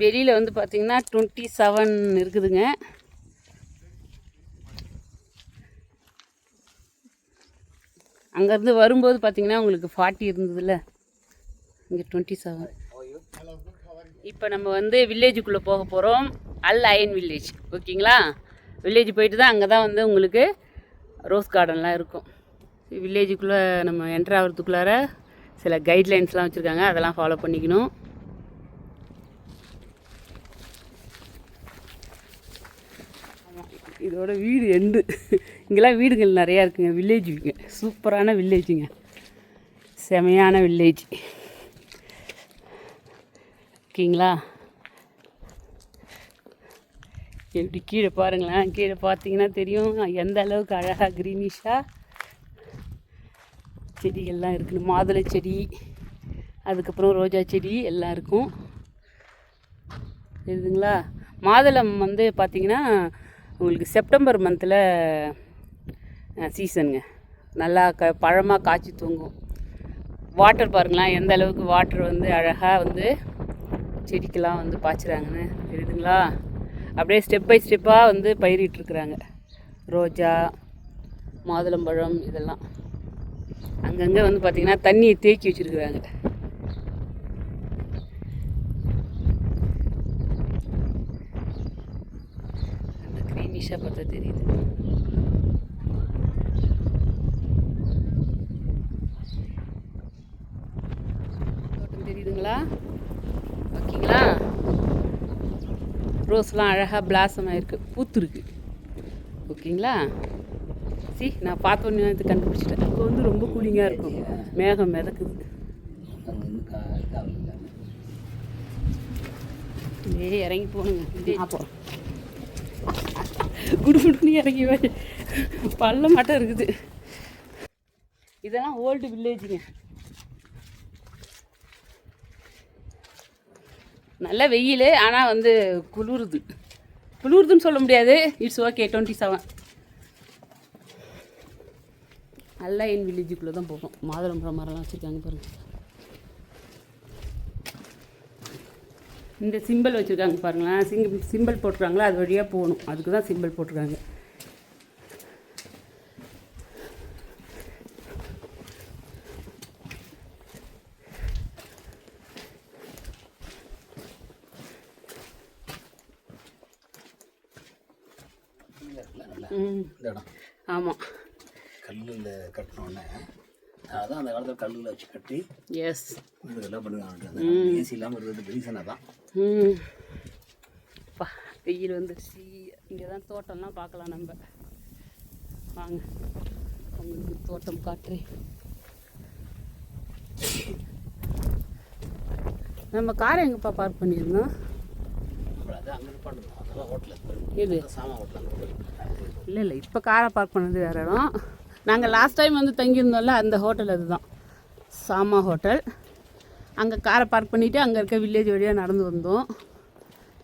வெளியில் வந்து பார்த்தீங்கன்னா டுவெண்ட்டி செவன் இருக்குதுங்க. அங்கேருந்து வரும்போது பார்த்தீங்கன்னா உங்களுக்கு ஃபார்ட்டி இருந்ததுல்ல. இங்கே டுவெண்ட்டி செவன் இப்போ நம்ம வந்து வில்லேஜுக்குள்ளே போக போகிறோம் அல் அயன் வில்லேஜ் ஓகேங்களா? வில்லேஜ் போயிட்டு தான் அங்கே தான் வந்து உங்களுக்கு ரோஸ் கார்டன்லாம் இருக்கும். வில்லேஜுக்குள்ளே நம்ம என்ட்ரு ஆகிறதுக்குள்ளார சில கைட்லைன்ஸ்லாம் வச்சுருக்காங்க. அதெல்லாம் ஃபாலோ பண்ணிக்கணும். இதோட வீடு எண்டு. இங்கெல்லாம் வீடுகள் நிறையா இருக்குங்க. வில்லேஜுங்க சூப்பரான வில்லேஜுங்க செமையான வில்லேஜ் ஓகேங்களா? எப்படி கீழே பாருங்களேன். கீழே பார்த்தீங்கன்னா தெரியும். எந்த அளவுக்கு அழகாக க்ரீனிஷாக செடிகள்லாம் இருக்குது மாதுளை செடி அதுக்கப்புறம் ரோஜா செடி எல்லாம் இருக்கும். தெரியுதுங்களா? மாதுளம் வந்து பார்த்திங்கன்னா உங்களுக்கு செப்டம்பர் மந்தில் சீசனுங்க நல்லா க பழமாக காய்ச்சி தூங்கும். வாட்டர் பாருங்களேன் எந்த அளவுக்கு வாட்டர் வந்து அழகாக வந்து செடிக்கெல்லாம் வந்து பாய்ச்சுறாங்கன்னு தெரியுதுங்களா? அப்படியே ஸ்டெப் பை ஸ்டெப்பாக வந்து பயிரிட்டுருக்குறாங்க ரோஜா மாதுளம்பழம் இதெல்லாம். அங்கங்கே வந்து பார்த்திங்கன்னா தண்ணியை தேக்கி வச்சுருக்குறாங்க. ஈஷா பார்த்தா தெரியுது. தோட்டம் தெரியுதுங்களா? ஓகேங்களா? ரோஸ்லாம் அழகாக பிளாசம் ஆகிருக்கு பூத்துருக்கு. ஓகேங்களா? சி நான் பார்த்த உடனே இது கண்டுபிடிச்சிட்டேன். இப்போ வந்து ரொம்ப கூலிங்காக இருக்கும். மேகம் மிதக்குது. இறங்கி போகணுங்க இதே குடுகுடுன்னு குடு இறங்கி வை பள்ளம் மட்டும் இருக்குது. இதெல்லாம் ஓல்டு வில்லேஜுங்க. நல்ல வெயில் ஆனால் வந்து குளிருது. குளிருதுன்னு சொல்ல முடியாது. இட்ஸ் ஓகே டுவெண்ட்டி செவன் நல்லா என் வில்லேஜுக்குள்ளே தான் போகும். மாதுளம்பழம் மரம்லாம் வச்சுருக்காங்க பாருங்கள் இந்த சிம்பிள் வச்சுருக்காங்க பாருங்களேன். சிங் சிம்பிள் போட்டிருக்காங்களா அது வழியாக போகணும். அதுக்கு தான் சிம்பிள் போட்டிருக்காங்க ம் இந்த இடம் ஆமாம் கல்லில் கட்டினோடனே அதான் அந்த காலத்தில் கல்லில் வச்சு கட்டி எஸ் வீடுகள்லாம் பண்ணுவாங்க. ஏசி இல்லாமல் இருக்கிறது ரீசனாக தான். வெயில் வந்துருச்சு. இங்கே தான் தோட்டம்லாம் பார்க்கலாம் நம்ம. வாங்க. உங்களுக்கு தோட்டம் காட்டுறேன். நம்ம காரை எங்கப்பா பார்க் பண்ணியிருந்தோம்? இது இல்லை இல்லை. இப்போ காரை பார்க் பண்ணது வேற இடம். நாங்கள் லாஸ்ட் டைம் வந்து தங்கியிருந்தோம்ல அந்த ஹோட்டல் அதுதான். சாமா ஹோட்டல். அங்கே காரை பார்க் பண்ணிவிட்டு அங்கே இருக்க வில்லேஜ் வழியாக நடந்து வந்தோம்.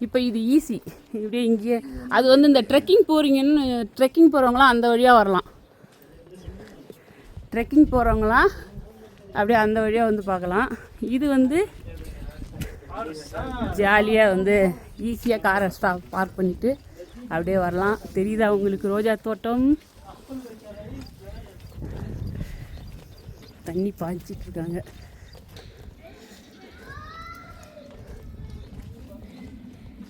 இப்போ இது ஈஸி இப்படியே இங்கேயே அது வந்து இந்த ட்ரெக்கிங் போகிறீங்கன்னு ட்ரெக்கிங் போகிறவங்களாம் அந்த வழியாக வரலாம். ட்ரெக்கிங் போகிறவங்களாம் அப்படியே அந்த வழியாக வந்து பார்க்கலாம். இது வந்து ஜாலியாக வந்து ஈஸியாக காரை ஸ்டாப் பார்க் பண்ணிவிட்டு அப்படியே வரலாம். தெரியுதா உங்களுக்கு ரோஜா தோட்டம்? தண்ணி பாய்ச்சிட்டு இருக்காங்க.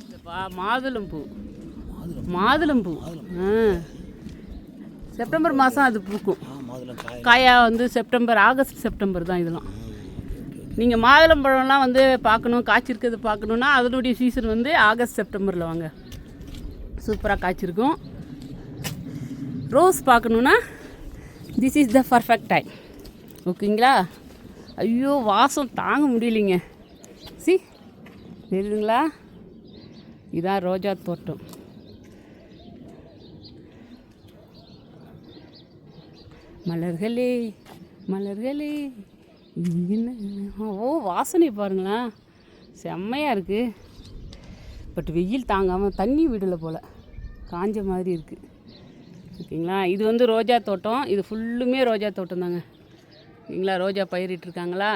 இந்த பா- மாதுளம்பூ. மாதுளம்பூ. ஆ. செப்டம்பர் மாதம் அது பூக்கும். மாதுளம் காய். வந்து செப்டம்பர் ஆகஸ்ட் செப்டம்பர் தான் இதெல்லாம். நீங்கள் மாதுளம்பழம்லாம் வந்து பார்க்கணும் காய்ச்சிருக்கிறது பார்க்கணுன்னா அதனுடைய சீசன் வந்து ஆகஸ்ட் செப்டம்பரில் வாங்க. சூப்பராக காய்ச்சிருக்கும். ரோஸ் பார்க்கணுன்னா this is the perfect time ஓகேங்களா? ஐயோ வாசம் தாங்க முடியலைங்க. சி தெரியுதுங்களா? இதான் ரோஜா தோட்டம். மலர்களே மலர்களே என்ன ஓ வாசனை பாருங்களேன் செம்மையாக இருக்குது பட் வெயில் தாங்காமல் தண்ணி விடலை போல். காஞ்ச மாதிரி இருக்குது ஓகேங்களா? இது வந்து ரோஜா தோட்டம். இது ஃபுல்லுமே ரோஜா தோட்டம் தாங்க ஓகேங்களா ரோஜா பயிரிட்டிருக்காங்களா?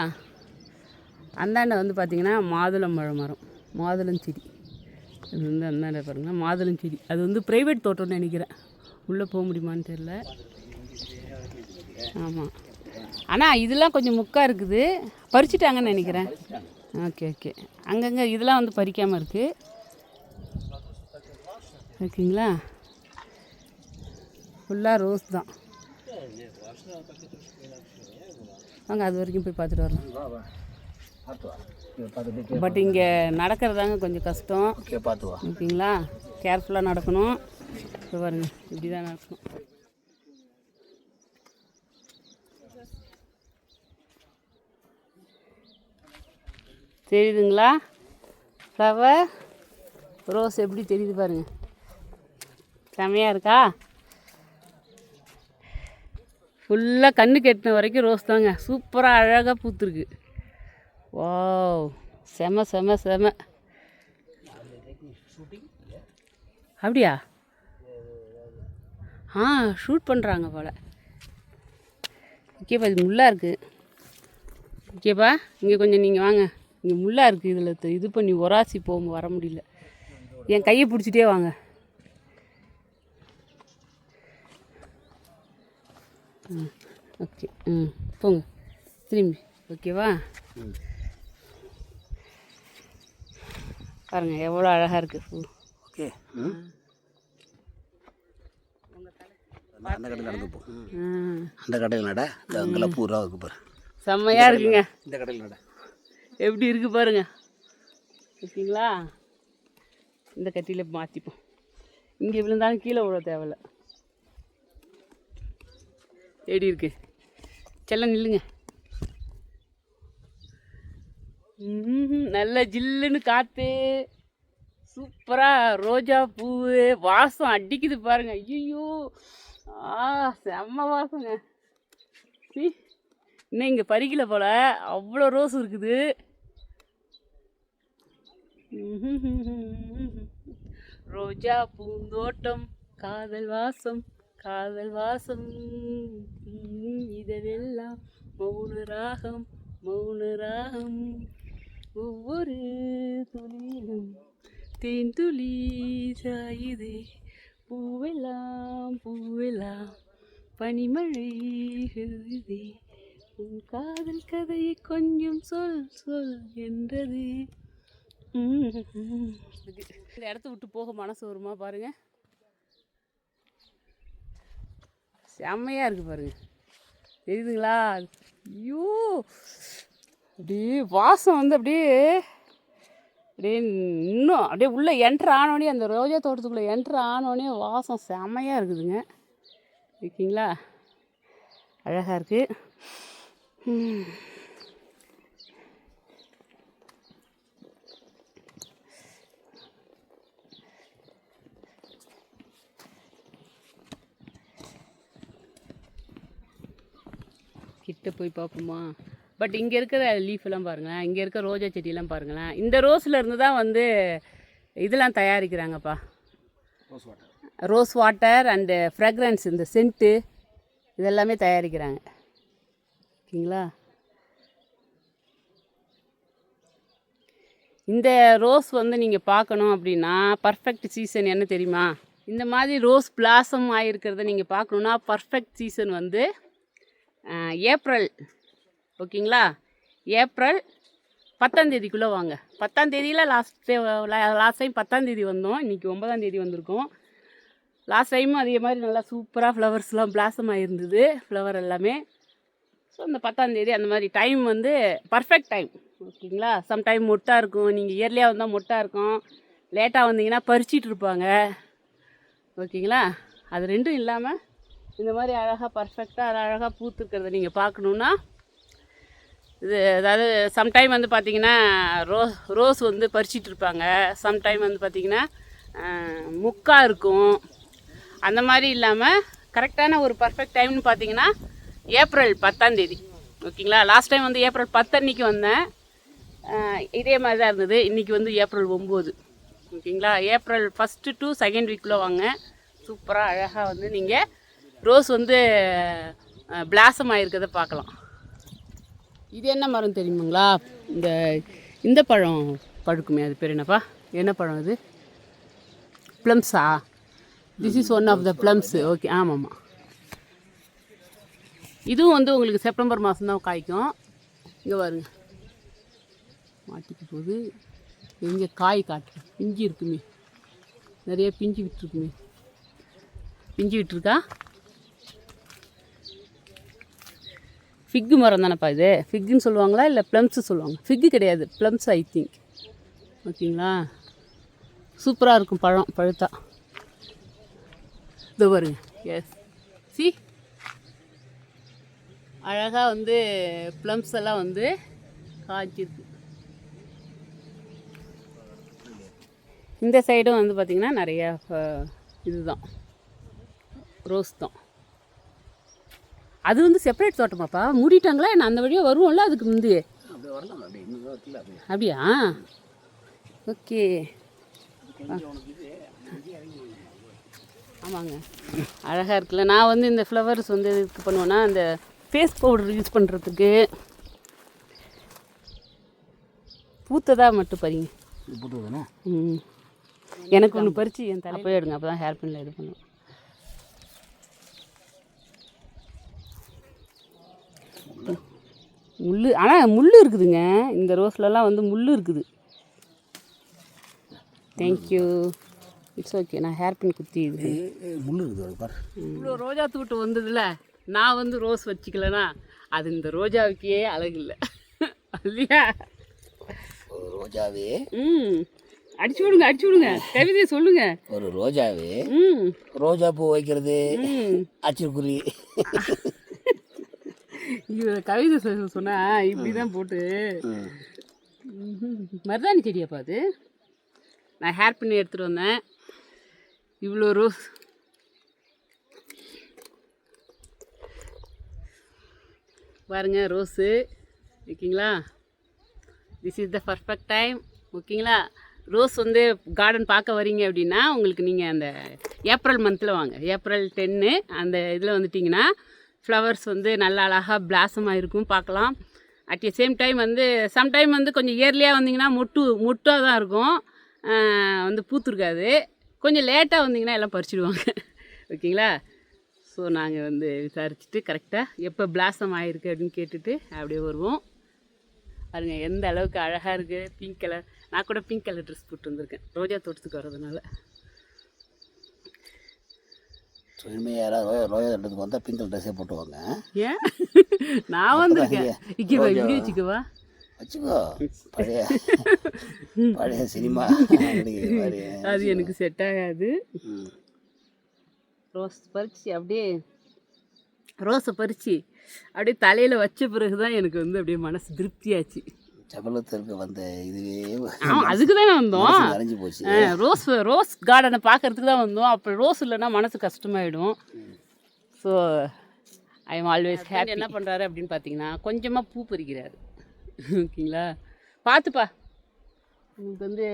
அந்தாண்ட வந்து பார்த்திங்கன்னா மாதுளம் பழம் மரம். மாதுளம் செடி. இது வந்து அந்தாண்ட மாதுளம் செடி. அது வந்து ப்ரைவேட் தோட்டம்னு நினைக்கிறேன். உள்ளே போக முடியுமான்னு தெரில ஆமாம் ஆனால் இதெல்லாம் கொஞ்சம் முக்காக இருக்குது. பறிச்சிட்டாங்கன்னு நினைக்கிறேன். Okay okay. அங்கங்கே இதெல்லாம் வந்து பறிக்காமல் இருக்குது ஓகேங்களா? ஃபுல்லாக ரோஸ் தான். வாங்க அது வரைக்கும் போய் பார்த்துட்டு வரலாம். பட் இங்கே நடக்கிறதாங்க கொஞ்சம் கஷ்டம். ஓகேங்களா? கேர்ஃபுல்லாக நடக்கணும். இப்போ பாருங்க இப்படி தான் நடக்கணும். தெரியுதுங்களா? ஃப்ளவர் ரோஸ் எப்படி தெரியுது பாருங்க. செமையாக இருக்கா? ஃபுல்லாக கண்ணு கெட்டின வரைக்கும் ரோஸ் தாங்க. சூப்பராக அழகாக பூத்துருக்கு. ஓ செம செம செம. அப்படியா? ஆ ஷூட் பண்ணுறாங்க போல். ஓகேப்பா இது முள்ளாக இருக்குது ஓகேப்பா இங்கே கொஞ்சம் நீங்கள் வாங்க. இங்கே முள்ளாக இருக்குது இதில். இது பண்ணி ஒராசி போக வர முடியல. என் கையை பிடிச்சிட்டே வாங்க. ம். ஓகே ம். போங்க. திரும்பி. ஓகேவா? பாருங்கள் எவ்வளோ அழகாக இருக்குது பூ. ஓகே. ம். அந்த கடையில் நடந்து போ. அந்த கடையில் நட. அங்கெல்லாம் பூரா இருக்கு பாரு செம்மையாக இருக்குங்க. இந்த கடையில் நட. எப்படி இருக்கு பாருங்க. ஓகேங்களா? இந்த கட்டியில் மாற்றிப்போம் இங்கே விழுந்தாலும் கீழே விழ தேவையில்ல. தேடி இருக்கு. செல்ல நில்லுங்க. நல்ல ஜில்லுன்னு காற்று சூப்பராக ரோஜா பூ வாசம் அடிக்குது பாருங்க. ஐயோ ஆ செம்ம வாசங்க. சீ, இன்னும் இங்கே பறிக்கல போல். அவ்வளோ ரோஸ் இருக்குது. ரோஜா பூந்தோட்டம் காதல் வாசம். காதல் வாசம் உம், இதெல்லாம் மௌன ராகம் மௌன ராகம். ஒவ்வொரு துளியிலும் தேன் துளி சாயுதே. பூவெல்லாம் பூவெல்லாம் பனிமழை எழுதே உன் காதல் கதையை கொஞ்சம் சொல் சொல் என்றது. இந்த இடத்த விட்டு போக மனசு வருமா பாருங்கள் செம்மையாக இருக்குது பாருங்கள் தெரியுதுங்களா? ஐயோ! அப்படியே வாசம் வந்து அப்படியே அப்படியே இன்னும் அப்படியே உள்ளே என்ட்ரு ஆனோடனே அந்த ரோஜா தோட்டத்துக்குள்ளே என்ட்ரு ஆனோடனே வாசம் செம்மையாக இருக்குதுங்க. இருக்கீங்களா? அழகாக இருக்குது கிட்ட போய் பார்ப்போமா? பட் இங்கே இருக்கிற லீஃப் எல்லாம் பாருங்களேன். இங்கே இருக்க ரோஜா செடியெல்லாம் பாருங்களேன். இந்த ரோஸில் இருந்து தான் வந்து இதெல்லாம் தயாரிக்கிறாங்கப்பா. Rose water rose water and fragrance இந்த சென்ட்டு இதெல்லாமே தயாரிக்கிறாங்க. ஓகேங்களா? இந்த ரோஸ் வந்து நீங்கள் பார்க்கணும் அப்படின்னா பர்ஃபெக்ட் சீசன் என்ன தெரியுமா? இந்த மாதிரி ரோஸ் பிளாசம் ஆகிருக்கிறத நீங்கள் பார்க்கணுன்னா பர்ஃபெக்ட் சீசன் வந்து ஏப்ரல் ஓகேங்களா? ஏப்ரல் பத்தாந்தேதிக்குள்ளே வாங்க. பத்தாந்தேதியில் லாஸ்ட் லாஸ்ட் டைம் பத்தாந்தேதி வந்தோம். இன்றைக்கி ஒன்பதாந்தேதி வந்திருக்கோம். லாஸ்ட் டைமும் அதே மாதிரி நல்லா சூப்பராக ஃப்ளவர்ஸ்லாம் பிளாசம் ஆகிருந்தது ஃப்ளவர் எல்லாமே. ஸோ இந்த பத்தாந்தேதி அந்த மாதிரி டைம் வந்து பர்ஃபெக்ட் டைம் ஓகேங்களா? சம் டைம் மொட்டாக இருக்கும் நீங்கள் இயர்லியாக வந்தால் மொட்டாக இருக்கும். லேட்டாக வந்தீங்கன்னா பறிச்சிட்டு இருப்பாங்க. ஓகேங்களா? அது ரெண்டும் இல்லாமல் இந்த மாதிரி அழகாக பர்ஃபெக்டாக அழகாக பூத்துருக்கிறத நீங்கள் பார்க்கணுன்னா இது அதாவது சம்டைம் வந்து பார்த்திங்கன்னா ரோஸ் ரோஸ் வந்து பறிச்சிட்டு இருப்பாங்க. சம்டைம் வந்து பார்த்தீங்கன்னா முக்கா இருக்கும். அந்த மாதிரி இல்லாமல் கரெக்டான ஒரு பர்ஃபெக்ட் டைம்னு பார்த்தீங்கன்னா ஏப்ரல் பத்தாந்தேதி ஓகேங்களா லாஸ்ட் டைம் வந்து ஏப்ரல் பத்தன்னைக்கு வந்தேன். இதே மாதிரி தான் இருந்தது. இன்றைக்கி வந்து ஏப்ரல் ஒம்பது. ஓகேங்களா ஏப்ரல் ஃபஸ்ட்டு டு செகண்ட் வீக்குள்ளே வாங்க. சூப்பராக அழகாக வந்து நீங்கள் ரோஸ் வந்து பிளாசம் ஆகிருக்கிறத பார்க்கலாம் இது என்ன மரம் தெரியுமாங்களா? இந்த இந்த பழம் பழுக்குமே அது பேர் என்னப்பா? என்ன பழம் அது? ப்ளம்ஸா? This is one of the plums okay ஆமாம்மா. இதுவும் வந்து உங்களுக்கு செப்டம்பர் மாதம்தான் காய்க்கும். இங்கே பாருங்க. மாட்டிக்கு போகுது. எங்கே காய் காட்டு பிஞ்சு இருக்குமே. நிறைய பிஞ்சு விட்டுருக்குமே. பிஞ்சு விட்டுருக்கா? ஃபிக்கு மரம் தானேப்பா இது? ஃபிக்குன்னு சொல்லுவாங்களா இல்லை ப்ளம்ஸு சொல்லுவாங்க? ஃபிக்கு கிடையாது. ப்ளம்ஸ் ஐ திங்க் ஓகேங்களா? சூப்பராக இருக்கும் பழம் பழுத்தா. இதோ பாருங்க. எஸ் சி அழகாக வந்து ப்ளம்ஸ் எல்லாம் வந்து காய்ச்சிருக்கு. இந்த சைடும் வந்து பார்த்திங்கன்னா நிறையா இதுதான். ரோஸ் தான். அது வந்து செப்பரேட் தோட்டமாப்பா. மூடிட்டாங்களா என்ன? அந்த வழியாக வருவோம்ல அதுக்கு முந்தைய அப்படியே? ஓகே. ஆமாங்க. அழகாக இருக்குல்ல. நான் வந்து இந்த ஃப்ளவர்ஸ் வந்து இதுக்கு பண்ணுவேன்னா இந்த ஃபேஸ் பவுடர் யூஸ் பண்ணுறதுக்கு பூத்ததா மட்டும் இது ம். எனக்கு ஒன்று பறித்து என் தலை போய் எடுங்க. அப்போ தான் ஹேர் பின்னில் இது பண்ணுவேன் முள் ஆனால் முள் இருக்குதுங்க. இந்த ரோஸ்லலாம் வந்து முள் இருக்குது. தேங்க்யூ இட்ஸ் ஓகே நான் ஹேர் பின் குத்தி இது. முள் இருக்குது இவ்வளோ ரோஜா தூட்டு வந்ததுல நான் வந்து ரோஸ் வச்சுக்கலனா அது இந்த ரோஜாவுக்கே அழகு இல்லை இல்லையா? ஒரு ரோஜாவே? ம். அடிச்சு விடுங்க அடிச்சு விடுங்க. கவிதையை சொல்லுங்க. ஒரு ரோஜாவே? ம். ரோஜா பூ வைக்கிறது ம். இவ கவிதை சொன்னா இப்படி தான் போட்டு. மருதாணி செடியாப்பா அது? நான் ஹேர் பண்ணி எடுத்துகிட்டு வந்தேன். இவ்வளோ ரோஸ் பாருங்க ரோஸு ஓகேங்களா? This is the perfect time ஓகேங்களா? ரோஸ் வந்து கார்டன் பார்க்க வரீங்க அப்படின்னா உங்களுக்கு நீங்கள் அந்த ஏப்ரல் மந்தில் வாங்க. ஏப்ரல் டென்னு அந்த இதில் வந்துட்டிங்கன்னா ஃப்ளவர்ஸ் வந்து நல்லா அழகாக பிளாசமாக இருக்கும் பார்க்கலாம். அட் தி சேம் டைம் வந்து சம்டைம் வந்து கொஞ்சம் இயர்லியாக வந்தீங்கன்னா மொட்டு மொட்டாக தான் இருக்கும் வந்து பூத்துருக்காது. கொஞ்சம் லேட்டாக வந்தீங்கன்னா எல்லாம் பறிச்சிடுவாங்க. ஓகேங்களா? ஸோ நாங்கள் வந்து விசாரிச்சுட்டு கரெக்டாக எப்போ பிளாசம் ஆகிருக்கு அப்படின்னு கேட்டுட்டு அப்படியே வருவோம். பாருங்க எந்த அளவுக்கு அழகாக இருக்குது பிங்க் கலர் நான் கூட பிங்க் கலர் ட்ரெஸ் போட்டு வந்திருக்கேன். ரோஜா தோட்டத்துக்கு வர்றதுனால. இனிமேல் யாராவது ரோஜா ரோஜா வந்தால் பிங்க் ட்ரெஸ்ஸே போட்டுவாங்க. ஏன்? நான் வந்திருக்கேன். இக்கவா இப்படி வச்சுக்கவா வச்சுக்கோ பழைய பழைய சினிமா அது எனக்கு செட் ஆகாது. ரோஸ் பறித்து அப்படியே ரோஸை பறித்து அப்படியே தலையில் வச்ச பிறகு தான் எனக்கு வந்து அப்படியே மனசு திருப்தியாச்சு. சபலத்திற்கு வந்த இதுவே ஆமாம் அதுக்கு தானே வந்தோம் நிறைஞ்சு போச்சு. ஆ, ரோஸ் ரோஸ் கார்டனை பார்க்கறதுக்கு தான் வந்தோம். அப்போ ரோஸ் இல்லைன்னா மனசு கஷ்டமாயிடும். So I am always happy என்ன பண்ணுறாரு அப்படின்னு பார்த்தீங்கன்னா கொஞ்சமாக பூ பறிக்கிறாரு. ஓகேங்களா? பார்த்துப்பா உங்களுக்கு வந்து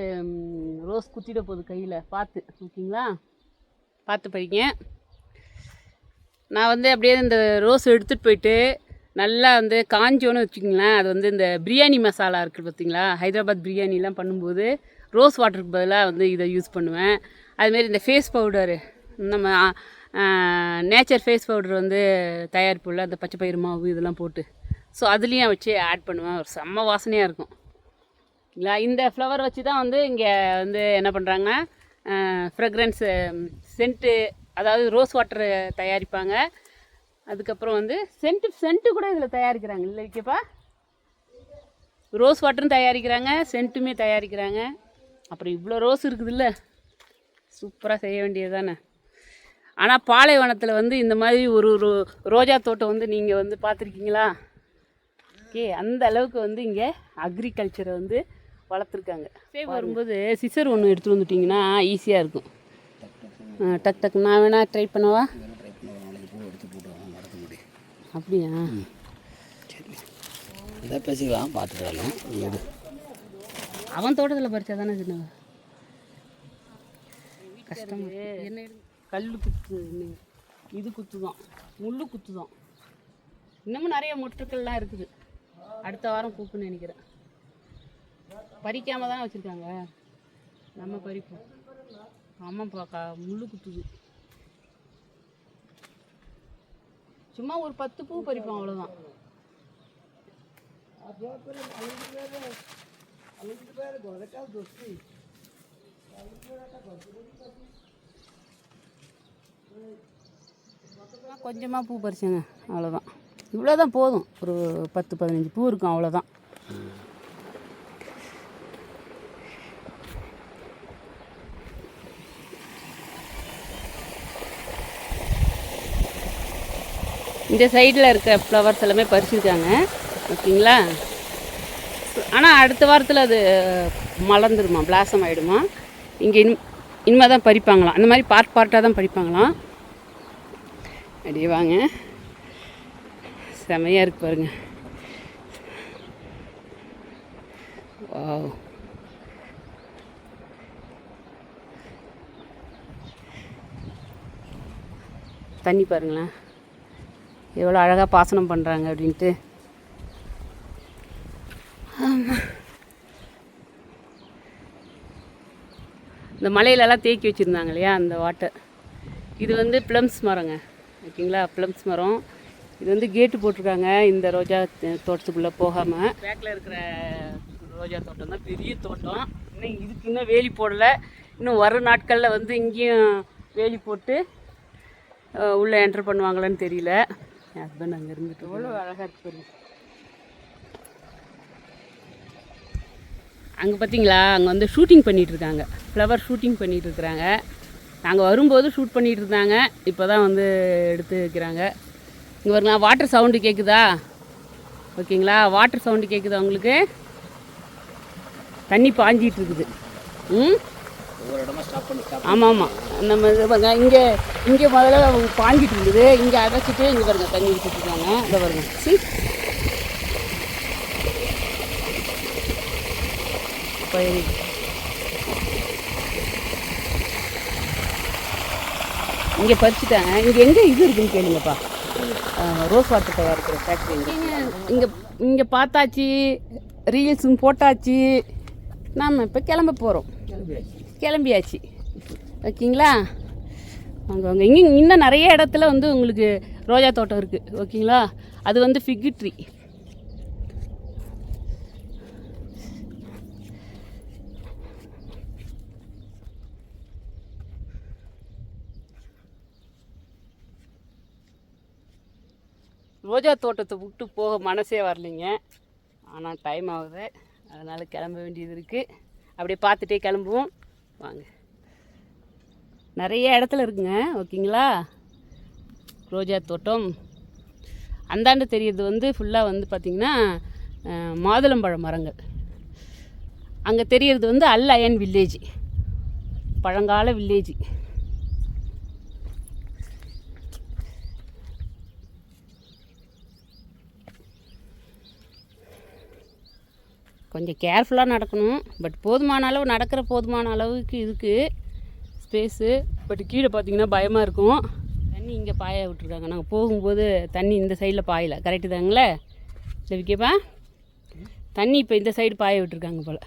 ரோஸ் குத்திட போகுது கையில். பார்த்து ஓகேங்களா? பார்த்து பறிங்க. நான் வந்து அப்படியே இந்த ரோஸ் எடுத்துகிட்டு போயிட்டு நல்லா வந்து காஞ்சோன்னு வச்சுக்கிங்களேன். அது வந்து இந்த பிரியாணி மசாலா இருக்குது பார்த்தீங்களா? ஹைதராபாத் பிரியாணிலாம் பண்ணும்போது ரோஸ் வாட்டருக்கு பதிலாக வந்து இதை யூஸ் பண்ணுவேன். அதுமாரி இந்த ஃபேஸ் பவுடரு நம்ம நேச்சர் ஃபேஸ் பவுடர் வந்து தயாரிப்புள்ள அந்த பச்சை பயிறு மாவு இதெல்லாம் போட்டு. ஸோ அதுலேயும் வச்சு ஆட் பண்ணுவேன். ஒரு செம்ம வாசனையாக இருக்கும். இல்லை இந்த ஃப்ளவர் வச்சு தான் வந்து இங்கே வந்து என்ன பண்ணுறாங்கன்னா ஃப்ரெக்ரன்ஸு சென்ட்டு அதாவது ரோஸ் வாட்டர் தயாரிப்பாங்க. அதுக்கப்புறம் வந்து சென்ட்டு சென்ட்டு கூட இதில் தயாரிக்கிறாங்க. இல்லை விக்கப்பா? ரோஸ் வாட்டரும் தயாரிக்கிறாங்க சென்ட்டுமே தயாரிக்கிறாங்க. அப்புறம் இவ்வளோ ரோஸ் இருக்குதுல்ல. சூப்பராக செய்ய வேண்டியது தானே ஆனால் பாலைவனத்தில் வந்து இந்த மாதிரி ஒரு ரோ ரோஜா தோட்டம் வந்து நீங்கள் வந்து பார்த்துருக்கீங்களா? ஓகே அந்த அளவுக்கு வந்து இங்கே அக்ரிகல்ச்சரை வந்து வளர்த்துருக்காங்க. சேவ் வரும்போது சிசர் ஒன்று எடுத்துகிட்டு வந்துட்டிங்கன்னா ஈஸியாக இருக்கும். டக் டக். நான் வேணா ட்ரை பண்ணவா வேணா ட்ரை பண்ண ஒரு நாளைக்கு பூ எடுத்து போட்டுவாங்க மரத்து முடி அப்படியா? சரி. இதை பேசிக்கலாம் பார்த்துக்கலாம் எடு. அவன் தோட்டத்தில் பறிச்சா தானே சின்னவ கஷ்டம் என்ன கல் குத்து இது குத்து தான் முள்ளு குத்து தான் இன்னமும் நிறைய மொட்டுக்கள்லாம் இருக்குது. அடுத்த வாரம் பூக்குன்னு நினைக்கிறேன். பறிக்காம தான் வச்சுருக்காங்க. நம்ம பறிப்போம். ஆமாப்பா கா முள்ளு குத்துது. சும்மா ஒரு பத்து பூ பறிப்போம் அவ்வளோதான் கொஞ்சமாக பூ பறிச்சேங்க அவ்வளோதான் இவ்வளோதான் போதும். ஒரு பத்து பதினஞ்சு பூ இருக்கும் அவ்வளோதான் இந்த சைடில் இருக்க ஃப்ளவர்ஸ் எல்லாமே பறிச்சிருக்காங்க. ஓகேங்களா? ஆனால் அடுத்த வாரத்தில் அது மலர்ந்துருமா பிளாசம் ஆகிடுமா இங்கே இனி இனிமேல் தான் பறிப்பாங்களாம். அந்த மாதிரி பார்ட் பார்ட்டாக தான் பறிப்பாங்களாம். அப்படியே வாங்க. செமையாக இருக்கு பாருங்க. வாவ் தண்ணி பாருங்களேன். எவ்வளோ அழகாக பாசனம் பண்ணுறாங்க அப்படின்ட்டு. ஆமாம் இந்த மலையிலலாம் தேக்கி வச்சுருந்தாங்க இல்லையா அந்த வாட்டர். இது வந்து ப்ளம்ஸ் மரங்க ஓகேங்களா? ப்ளம்ஸ் மரம். இது வந்து கேட்டு போட்டிருக்காங்க இந்த ரோஜா தோட்டத்துக்குள்ளே போகாமல் பேக்கில் இருக்கிற ரோஜா தோட்டம் தான் பெரிய தோட்டம். இன்னும் இதுக்கு இன்னும் வேலி போடலை. இன்னும் வர நாட்களில் வந்து இங்கேயும் வேலி போட்டு உள்ளே என்டர் பண்ணுவாங்களான்னு தெரியல. என் ஹஸ்பண்ட் அங்கே இருந்துட்டு எவ்வளோ அழகாக இருக்கு அங்கே பார்த்தீங்களா அங்கே வந்து ஷூட்டிங் பண்ணிட்டு இருக்காங்க. ஃப்ளவர் ஷூட்டிங் பண்ணிட்டு இருக்கிறாங்க. நாங்கள் வரும்போது ஷூட் பண்ணிட்டு இருந்தாங்க. இப்போ தான் வந்து எடுத்து வைக்கிறாங்க. இங்கே பாருங்களா வாட்டர் சவுண்டு கேட்குதா ஓகேங்களா? வாட்டர் சவுண்டு கேட்குதா உங்களுக்கு? தண்ணி பாஞ்சிட்டு இருக்குது. ம்? ஆமாம். ஆமாம் நம்ம இது பாருங்க. இங்கே இங்கே முதல்ல அவங்க பாஞ்சிட்டு இருந்தது. இங்கே அடைச்சிட்டு இங்கே பாருங்க தண்ணி விட்டுட்டு இருக்காங்க. இதை பாருங்க. சி பயிர் இங்கே பறிச்சுட்டாங்க. இங்கே எங்கே இது இருக்குன்னு கேளுங்கப்பா. ரோஸ் வாட்டர் தயாரிக்கிற ஃபேக்ட்ரி இங்கே இங்கே இங்கே பார்த்தாச்சு. ரீல்ஸும் போட்டாச்சு. நாம் இப்போ கிளம்ப போகிறோம் கிளம்பியாச்சு. ஓகேங்களா? அங்கே அங்கே இங்கே இன்னும் நிறைய இடத்துல வந்து உங்களுக்கு ரோஜா தோட்டம் இருக்குது ஓகேங்களா? அது வந்து ஃபிகு ட்ரீ ரோஜா தோட்டத்தை விட்டு போக மனசே வரலைங்க. ஆனால் டைம் ஆகுது. அதனால் கிளம்ப வேண்டியது இருக்குது அப்படியே பார்த்துட்டே கிளம்புவோம். வாங்க. நிறைய இடத்துல இருக்குங்க ஓகேங்களா? ரோஜா தோட்டம். அந்தாண்டு தெரிகிறது வந்து ஃபுல்லாக வந்து பார்த்திங்கன்னா மாதுளம்பழம் மாதுளம்பழ மரங்கள். அங்கே தெரியறது வந்து அல் அயன் வில்லேஜ் பழங்கால வில்லேஜ் கொஞ்சம் கேர்ஃபுல்லாக நடக்கணும். பட் போதுமான அளவு நடக்கிற போதுமான அளவுக்கு இருக்குது ஸ்பேஸு பட் கீழே பார்த்தீங்கன்னா பயமாக இருக்கும். தண்ணி இங்கே பாய விட்ருக்காங்க நாங்கள் போகும்போது தண்ணி இந்த சைடில் பாயல. கரெக்டு தாங்களே? இல்லை விற்கப்பா தண்ணி இப்போ இந்த சைடு பாய விட்டுருக்காங்க போல்.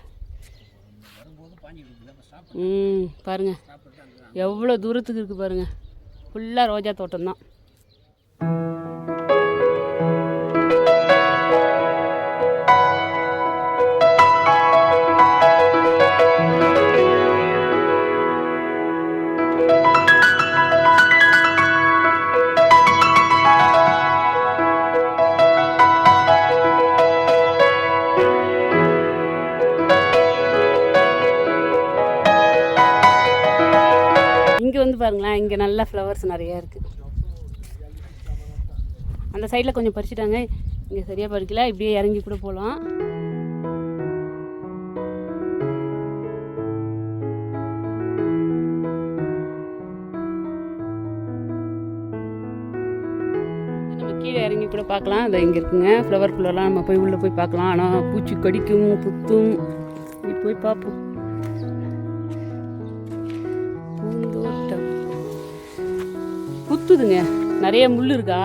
ம் பாருங்கள் எவ்வளோ தூரத்துக்கு இருக்குது பாருங்கள் ஃபுல்லாக ரோஜா தோட்டம் தான் பாருங்களேன் இங்கே நல்ல ஃப்ளவர்ஸ் நிறையா இருக்குது அந்த சைடில் கொஞ்சம் பறிச்சிட்டாங்க. இங்கே சரியாக பறிக்கல இப்படியே இறங்கி கூட போகலாம் கீழே இறங்கி கூட பார்க்கலாம். அதை இங்கே இருக்குங்க. ஃப்ளவர் ஃபுல்லெல்லாம் நம்ம போய் உள்ளே போய் பார்க்கலாம். ஆனால் பூச்சி கடிக்கும் புத்தும் போய் பார்ப்போம். இருக்குதுங்க நிறைய முள் இருக்கா?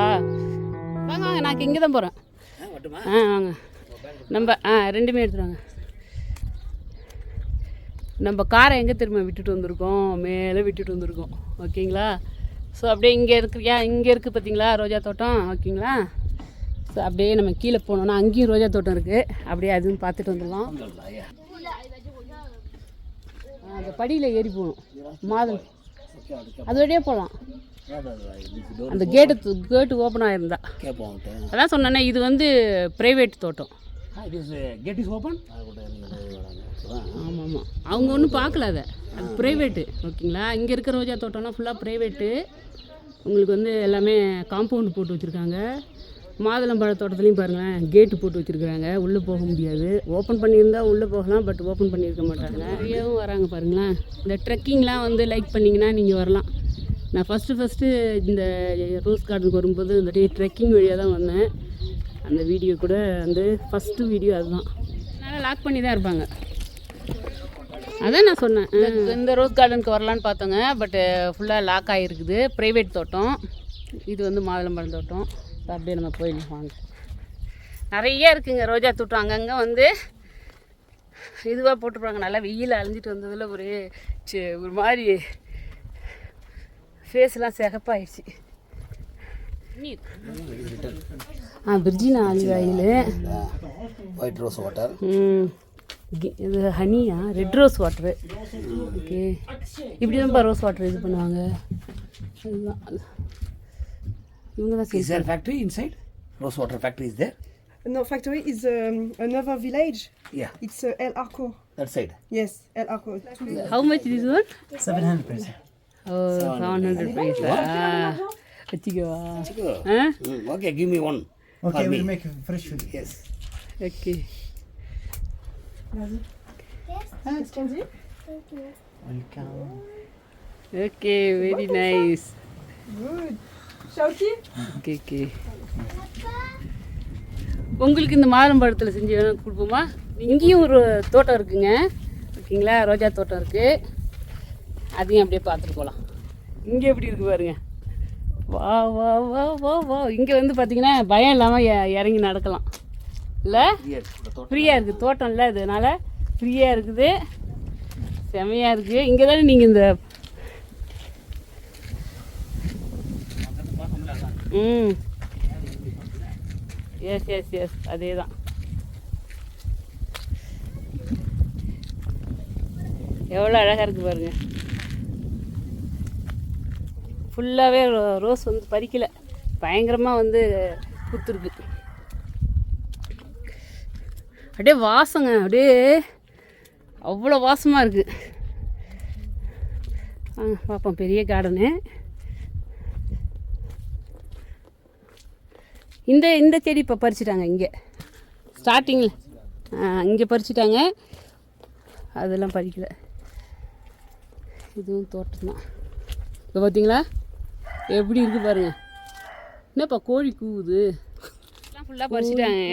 வாங்க வாங்க நான் இங்கே தான் போகிறேன் ஆ வாங்க. நம்ம ஆ ரெண்டுமே எடுத்துருவாங்க நம்ம காரை எங்கே திரும்ப விட்டுட்டு வந்திருக்கோம்? மேலே விட்டுட்டு வந்திருக்கோம். ஓகேங்களா? ஸோ அப்படியே இங்கே இருக்கிறியா? இங்கே இருக்குது பார்த்தீங்களா ரோஜா தோட்டம்? ஓகேங்களா? ஸோ அப்படியே நம்ம கீழே போனோம்னா அங்கேயும் ரோஜா தோட்டம் இருக்குது அப்படியே அதுவும் பார்த்துட்டு வந்துடலாம். அந்த படியில் ஏறி போகணும். மாதம் அது வழியே போகலாம். அந்த கேட்டு கேட்டு ஓப்பன் ஆகிருந்தா கேட்போம் அதான் சொன்னேனே இது வந்து ப்ரைவேட் தோட்டம். கேட் இஸ் ஓப்பன் ஆமாம் ஆமாம். அவங்க ஒன்றும் பார்க்கல அதை. அது ப்ரைவேட்டு ஓகேங்களா? இங்கே இருக்கிற ரோஜா தோட்டம்லாம் ஃபுல்லாக ப்ரைவேட்டு உங்களுக்கு வந்து எல்லாமே காம்பவுண்ட் போட்டு வச்சுருக்காங்க. மாதுளம்பழ தோட்டத்துலையும் பாருங்களேன் கேட்டு போட்டு வச்சுருக்காங்க உள்ளே போக முடியாது. ஓப்பன் பண்ணியிருந்தா உள்ளே போகலாம் பட் ஓப்பன் பண்ணியிருக்க மாட்டாங்க. நிறையவும் வராங்க பாருங்களேன். இந்த ட்ரெக்கிங்லாம் வந்து லைக் பண்ணிங்கன்னா நீங்கள் வரலாம். நான் ஃபஸ்ட்டு ஃபஸ்ட்டு இந்த ரோஸ் கார்டனுக்கு வரும்போது இந்த ட்ரெக்கிங் வழியாக தான் வந்தேன். அந்த வீடியோ கூட வந்து ஃபஸ்ட்டு வீடியோ அதுதான். அதனால் லாக் பண்ணி தான் இருப்பாங்க. அதான் நான் சொன்னேன். இந்த- ரோஸ் கார்டனுக்கு வரலான்னு பார்த்தோங்க பட்டு ஃபுல்லாக லாக் ஆகிருக்குது ப்ரைவேட் தோட்டம். இது வந்து மாதுளம்பழம் தோட்டம். அப்படியே நம்ம போயிடலாம் வாங்க. நிறைய இருக்குங்க. ரோஜா தோட்டம் அங்கங்கே வந்து இதுவாக போட்டுருப்பாங்க. நல்லா வெயில் அழிஞ்சிட்டு வந்ததில் ஒரு சி- ஒரு மாதிரி ஃபேஸ்லாம் சிகப்பாயிடுச்சு ஆ பிரிஜினா olive oil. White rose water இது Haniya? Red rose water okay. இப்படி தான்ப்பா ரோஸ் வாட்டர் இது பண்ணுவாங்க. இவங்க தான் is there factory inside rose water factory is there No, factory is um, another village. Yeah It's uh, El Arco. That side Yes, El Arco. How much this one 700 pesos. Oh seven hundred பைசா வச்சுக்கவா ஆ okay give me one Okay, we'll make it fresh for you. Yes okay. Okay very nice? Okay okay உங்களுக்கு இந்த மாதுளம்பழத்தில் செஞ்சு வேணும் கொடுப்போமா? இங்கேயும் ஒரு தோட்டம் இருக்குங்க. ஓகேங்களா? ரோஜா தோட்டம் இருக்குது அதையும் அப்படியே பார்த்துட்டு போகலாம். இங்கே எப்படி இருக்கு பாருங்க. வா வா வா வா வா. இங்கே வந்து பார்த்தீங்கன்னா பயம் இல்லாமல் இறங்கி நடக்கலாம். இல்லை? ஃப்ரீயாக இருக்குது தோட்டம். இல்லை இதனால ஃப்ரீயாக இருக்குது. செமையாக இருக்குது இங்கே தானே நீங்கள் இந்த ம். எஸ் எஸ் எஸ் அதே தான் எவ்வளோ அழகாக இருக்குது பாருங்க. ஃபுல்லாகவே ரோஸ் வந்து பறிக்கலை. பயங்கரமாக வந்து குத்துருக்கு. அப்படியே வாசங்க அப்படியே அவ்வளோ வாசமாக இருக்குது ஆ பார்ப்போம் பெரிய கார்டனு இந்த இந்த செடி இப்போ பறிச்சிட்டாங்க இங்கே. ஸ்டார்டிங்கில் இங்கே பறிச்சிட்டாங்க. அதெல்லாம் பறிக்கலை. இதுவும் தோட்டம் தான் இப்போ பார்த்தீங்களா எப்படி இருக்கு பாருங்க. என்னப்பா கோழி கூவுது? எல்லாம் ஃபுல்லாக பறிச்சிட்டாங்க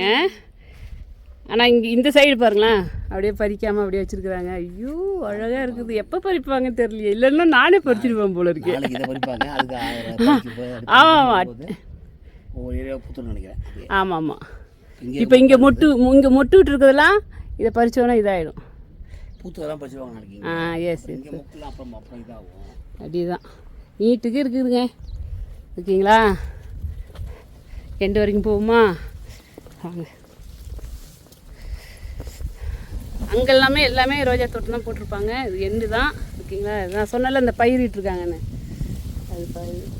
ஆனால் இங்கே இந்த சைடு பாருங்களேன். அப்படியே பறிக்காமல் அப்படியே வச்சுருக்குறாங்க. ஐயோ அழகாக இருக்குது. எப்போ பறிப்பாங்க தெரியலையே. இல்லைன்னா நானே பறிச்சிருப்பேன் போல அடுத்து ஆமாம் ஆமாம். ஆமாம் இப்போ இங்கே மொட்டு இங்கே மொட்டு விட்டு இருக்கிறதெல்லாம் இதை பறிச்சோன்னா இதாகிடும் பூத்தெல்லாம் பறிச்சுவாங்க நாளைக்கு ஆ. எஸ் எஸ் அப்படிதான். நீட்டுக்கு இருக்குதுங்க. ஓகேங்களா? எண்டு வரைக்கும் போகுமா? வாங்க. அங்கே எல்லாமே எல்லாமே ரோஜா தோட்டம் தான் போட்டிருப்பாங்க. இது எண்டு தான். ஓகேங்களா? நான் சொன்னல இந்த பயிரிட்டு இருக்காங்கன்னு அது பயிர்.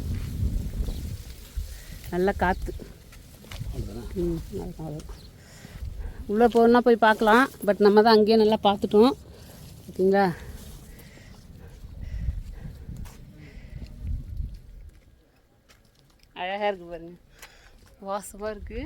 நல்லா காற்று ம் உள்ளே போகணுன்னா போய் பார்க்கலாம். பட் நம்ம தான் அங்கேயே நல்லா பார்த்துட்டோம். ஓகேங்களா? அழகாக இருக்குது பாருங்க வாசமாக இருக்குது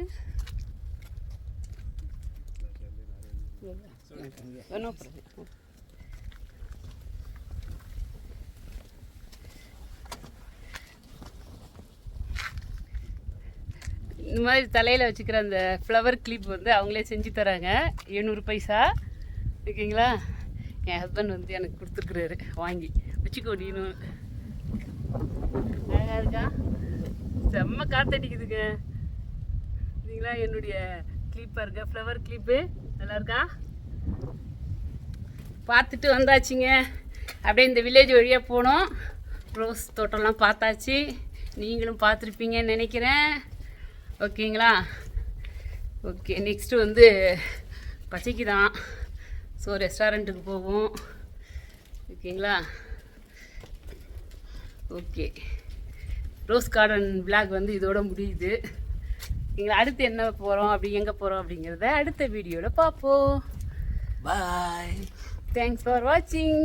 இந்த மாதிரி தலையில் வச்சுக்கிற அந்த ஃப்ளவர் கிளிப் வந்து அவங்களே செஞ்சு தராங்க. எழுநூறு பைசா. ஓகேங்களா? என் ஹஸ்பண்ட் வந்து எனக்கு கொடுத்துருக்குறாரு. வாங்கி. வச்சுக்கோ நீனும் அழகாக இருக்கா? செம்ம காத்தடிக்குதுங்க சரிங்களா என்னுடைய கிளிப்பாக இருக்க ஃப்ளவர் கிளிப்பு நல்லா இருக்கா? பார்த்துட்டு வந்தாச்சுங்க. அப்படியே இந்த வில்லேஜ் வழியாக போனோம். ரோஸ் தோட்டம்லாம் பார்த்தாச்சு. நீங்களும் பார்த்துருப்பீங்கன்னு நினைக்கிறேன். ஓகேங்களா? ஓகே நெக்ஸ்ட்டு வந்து பச்சைக்கு தான். ஸோ ரெஸ்டாரண்ட்டுக்கு போவோம். ஓகேங்களா? ஓகே. ரோஸ் கார்டன் vlog வந்து இதோட முடியுது. எங்களை அடுத்து என்ன போகிறோம் அப்படி எங்கே போகிறோம் அப்படிங்கிறத அடுத்த வீடியோவில் பார்ப்போம். பாய் தேங்க்ஸ் ஃபார் வாட்சிங்